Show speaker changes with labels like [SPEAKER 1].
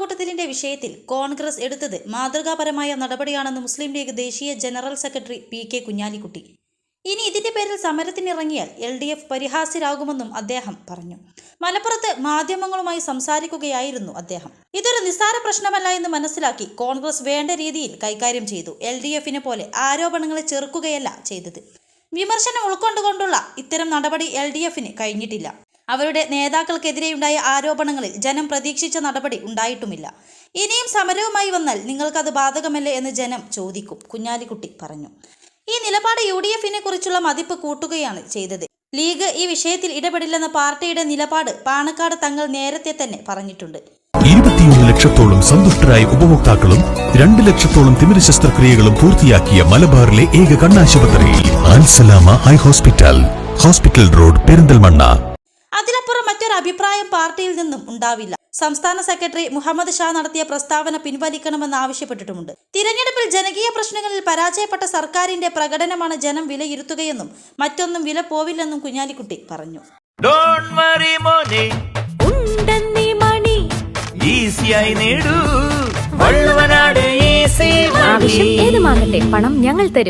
[SPEAKER 1] മാങ്കൂട്ടത്തിലിന്റെ വിഷയത്തിൽ കോൺഗ്രസ് എടുത്തത് മാതൃകാപരമായ നടപടിയാണെന്ന് മുസ്ലിം ലീഗ് ദേശീയ general secretary P K Kunhalikutty. ഇനി ഇതിന്റെ പേരിൽ സമരത്തിനിറങ്ങിയാൽ എൽ ഡി എഫ് പരിഹാസ്യരാകുമെന്നും അദ്ദേഹം പറഞ്ഞു. മലപ്പുറത്ത് മാധ്യമങ്ങളുമായി സംസാരിക്കുകയായിരുന്നു അദ്ദേഹം. ഇതൊരു നിസ്സാര പ്രശ്നമല്ല എന്ന് മനസ്സിലാക്കി കോൺഗ്രസ് വേണ്ട രീതിയിൽ കൈകാര്യം ചെയ്തു. എൽ ഡി എഫിനെ പോലെ ആരോപണങ്ങളെ ചെറുക്കുകയല്ല ചെയ്തത്. വിമർശനം ഉൾക്കൊണ്ടുകൊണ്ടുള്ള ഇത്തരം നടപടി എൽ ഡി എഫിന് കഴിഞ്ഞിട്ടില്ല. അവരുടെ നേതാക്കൾക്കെതിരെയുണ്ടായ ആരോപണങ്ങളിൽ ജനം പ്രതീക്ഷിച്ച നടപടി ഉണ്ടായിട്ടുമില്ല. ഇനിയും സമരവുമായി വന്നാൽ നിങ്ങൾക്കത് ബാധകമല്ലേ എന്ന് ജനം ചോദിക്കും കുഞ്ഞാലിക്കുട്ടി പറഞ്ഞു. ഈ നിലപാട് യു ഡി എഫിനെ കുറിച്ചുള്ള മതിപ്പ് കൂട്ടുകയാണ് ചെയ്തത്. ലീഗ് ഈ വിഷയത്തിൽ ഇടപെടില്ലെന്ന പാർട്ടിയുടെ നിലപാട് പാണക്കാട് തങ്ങൾ നേരത്തെ തന്നെ പറഞ്ഞിട്ടുണ്ട്.
[SPEAKER 2] ഇരുപത്തിയൊന്ന് ലക്ഷത്തോളം സന്തുഷ്ടരായ ഉപഭോക്താക്കളും രണ്ട് ലക്ഷത്തോളം തിമിര ശസ്ത്രക്രിയകളും പൂർത്തിയാക്കിയ മലബാറിലെ ഏക കണ്ണാശുപത്രി eye hospital. Hospital road Perinthalmanna.
[SPEAKER 1] അഭിപ്രായം പാർട്ടിയിൽ നിന്നും ഉണ്ടാവില്ല. സംസ്ഥാന സെക്രട്ടറി മുഹമ്മദ് ഷാ നടത്തിയ പ്രസ്താവന പിൻവലിക്കണമെന്ന് ആവശ്യപ്പെട്ടിട്ടുമുണ്ട്. തിരഞ്ഞെടുപ്പിൽ ജനകീയ പ്രശ്നങ്ങളിൽ പരാജയപ്പെട്ട സർക്കാരിന്റെ പ്രകടനമാണ് ജനം വിലയിരുത്തുകയെന്നും മറ്റൊന്നും വില പോവില്ലെന്നും കുഞ്ഞാലിക്കുട്ടി പറഞ്ഞു.
[SPEAKER 3] ഡോണ്ട് വറി മോനെ.
[SPEAKER 4] ഉണ്ടെന്നീ മണി.
[SPEAKER 3] ഈസിയായി നേടൂ. വള്ളുവനാട് ഈസി
[SPEAKER 4] ആവശ്യം ഏതുമാകട്ടെ പണം ഞങ്ങൾ തരും.